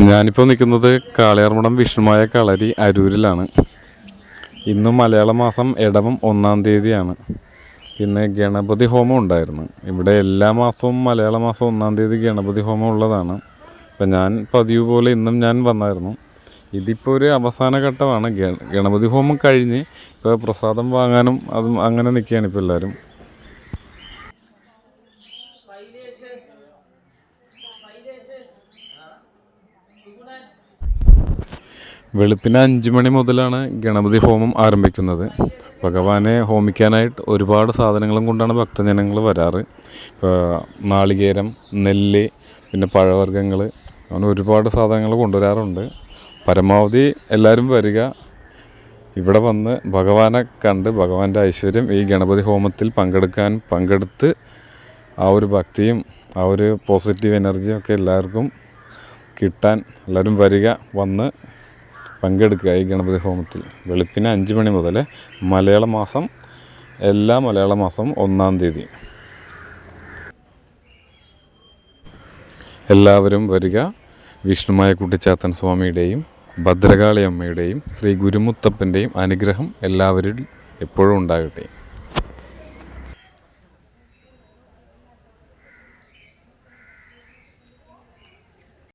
ഞാനിപ്പോൾ നിൽക്കുന്നത് കാളിയാർമുടം വിഷ്ണുമായ കളരി അരൂരിലാണ്. ഇന്ന് മലയാള മാസം ഇടവം ഒന്നാം തീയതിയാണ്. ഇന്ന് ഗണപതി ഹോമം ഉണ്ടായിരുന്നു. ഇവിടെ എല്ലാ മാസവും മലയാള മാസം ഒന്നാം തീയതി ഗണപതി ഹോമം ഉള്ളതാണ്. അപ്പം ഞാൻ പതിവ് പോലെ ഇന്നും ഞാൻ വന്നായിരുന്നു. ഇതിപ്പോൾ ഒരു അവസാന ഘട്ടമാണ്. ഗണപതി ഹോമം കഴിഞ്ഞ് ഇപ്പോൾ പ്രസാദം വാങ്ങാനും അതും അങ്ങനെ നിൽക്കുകയാണ് ഇപ്പോൾ എല്ലാവരും വെളുപ്പിന് അഞ്ച് മണി മുതലാണ് ഗണപതി ഹോമം ആരംഭിക്കുന്നത്. ഭഗവാനെ ഹോമിക്കാനായിട്ട് ഒരുപാട് സാധനങ്ങളും കൊണ്ടാണ് ഭക്തജനങ്ങൾ വരാറ്. ഇപ്പോൾ നാളികേരം നെല്ല് പിന്നെ പഴവർഗങ്ങൾ അങ്ങനെ ഒരുപാട് സാധനങ്ങൾ കൊണ്ടുവരാറുണ്ട്. പരമാവധി എല്ലാവരും വരിക. ഇവിടെ വന്ന് ഭഗവാനെ കണ്ട് ഭഗവാന്റെ ഐശ്വര്യം ഈ ഗണപതി ഹോമത്തിൽ പങ്കെടുക്കാൻ പങ്കെടുത്ത് ആ ഒരു ഭക്തിയും ആ ഒരു പോസിറ്റീവ് എനർജിയും ഒക്കെ എല്ലാവർക്കും കിട്ടാൻ എല്ലാവരും വരിക. വന്ന് പങ്കെടുക്കുക ഈ ഗണപതി ഹോമത്തിൽ. വെളുപ്പിന് അഞ്ച് മണി മുതൽ മലയാള മാസം എല്ലാ മലയാള മാസം ഒന്നാം തീയതി. എല്ലാവരും വരിക. വിഷ്ണുമായ കുട്ടിച്ചാത്തൻ സ്വാമിയുടെയും ഭദ്രകാളി അമ്മയുടെയും ശ്രീ ഗുരുമുത്തപ്പന്റെയും അനുഗ്രഹം എല്ലാവരിൽ എപ്പോഴും ഉണ്ടാകട്ടെ.